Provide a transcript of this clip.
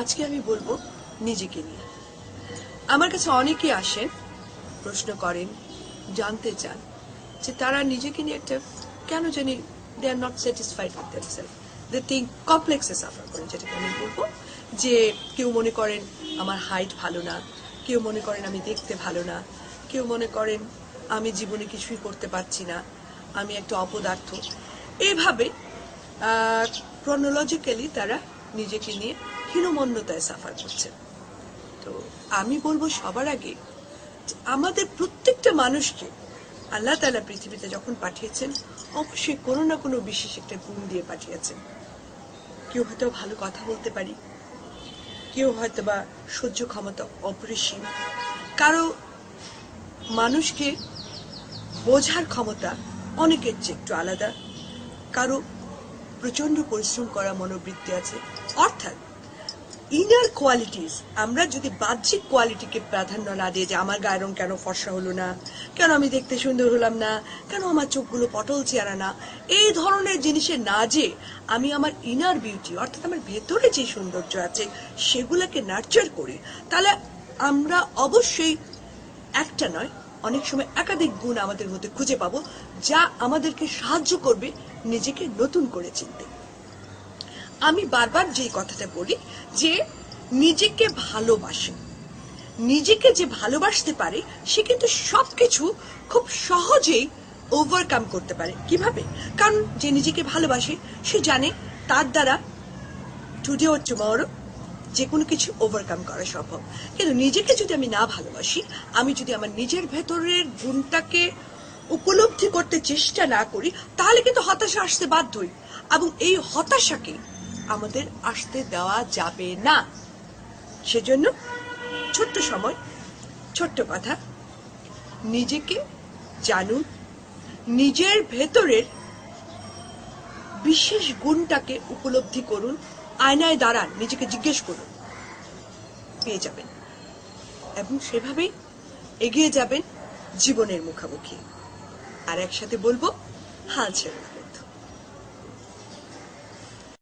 আজকে আমি বলব নিজেকে নিয়ে। আমার কাছে অনেকে আসেন প্রশ্ন করেন, জানতে চান যে তারা নিজেকে নিয়ে একটা কেন জানি they are not satisfied with themselves they think কমপ্লেক্সে সাফার করেন যেটাকে আমি বলব যে কেউ মনে করেন আমার হাইট ভালো না, কেউ মনে করেন আমি দেখতে ভালো না, কেউ মনে করেন আমি জীবনে কিছুই করতে পারছি না, আমি একটা অপদার্থ। এইভাবে ক্রনোলজিক্যালি তারা নিজেকে নিয়ে হীনমন্যতায় সাফার করছেন তো আমি বলব সবার আগে আমাদের প্রত্যেকটা মানুষকে আল্লাহ তালা পৃথিবীতে যখন পাঠিয়েছেন, অবশ্যই কোনো না কোনো বিশেষ একটা গুণ দিয়ে পাঠিয়েছেন। কেউ হয়তো ভালো কথা বলতে পারি, কেউ হয়তো বা সহ্য ক্ষমতা অপরিসীম। কারও মানুষকে বোঝার ক্ষমতা অনেকের চেয়ে একটু আলাদা। কারও প্রচণ্ড পরিশ্রম করা মনোবৃত্তি আছে, অর্থাৎ ইনার কোয়ালিটিস আমরা যদি বাহ্যিক কোয়ালিটিকে প্রাধান্য না দিয়ে যে আমার গায়ের রং কেন ফর্সা হলো না, কেন আমি দেখতে সুন্দর হলাম না, কেন আমার চোখগুলো পটল চেয়ারা না, এই ধরনের জিনিসে না যে আমি আমার ইনার বিউটি অর্থাৎ আমার ভেতরে যে সৌন্দর্য আছে, সেগুলোকে নার্চার করি, তাহলে আমরা অবশ্যই একটা নয়, অনেক সময় একাধিক গুণ আমাদের মধ্যে খুঁজে পাবো, যা আমাদেরকে সাহায্য করবে নিজেকে নতুন করে চিনতে। আমি বারবার যে কথাটা বলি, যে নিজেকে ভালোবাসে। নিজেকে যে ভালোবাসতে পারে, সে কিন্তু সবকিছু খুব সহজেই ওভারকাম করতে পারে। কীভাবে? কারণ যে নিজেকে ভালোবাসে, সে জানে তার দ্বারা টুডে ও টুমরো যে কোনো কিছু ওভারকাম করা সম্ভব। কিন্তু নিজেকে যদি আমি না ভালোবাসি, আমি যদি আমার নিজের ভেতরের গুণটাকে উপলব্ধি করতে চেষ্টা না করি, তাহলে কিন্তু হতাশা আসতে বাধ্যই এবং এই হতাশাকে আমাদের আসতে দেওয়া যাবে না। সেজন্য ছোট্ট সময়, ছোট্ট কথা, নিজেকে জানুন, নিজের ভেতরের বিশেষ গুণটাকে উপলব্ধি করুন, আয়নায় দাঁড়ান, নিজেকে জিজ্ঞেস করুন। পেয়ে যাবেন। এবং সেভাবেই এগিয়ে যাবেন জীবনের মুখোমুখি। আর একসাথে বলব, হাল ছেড়ে।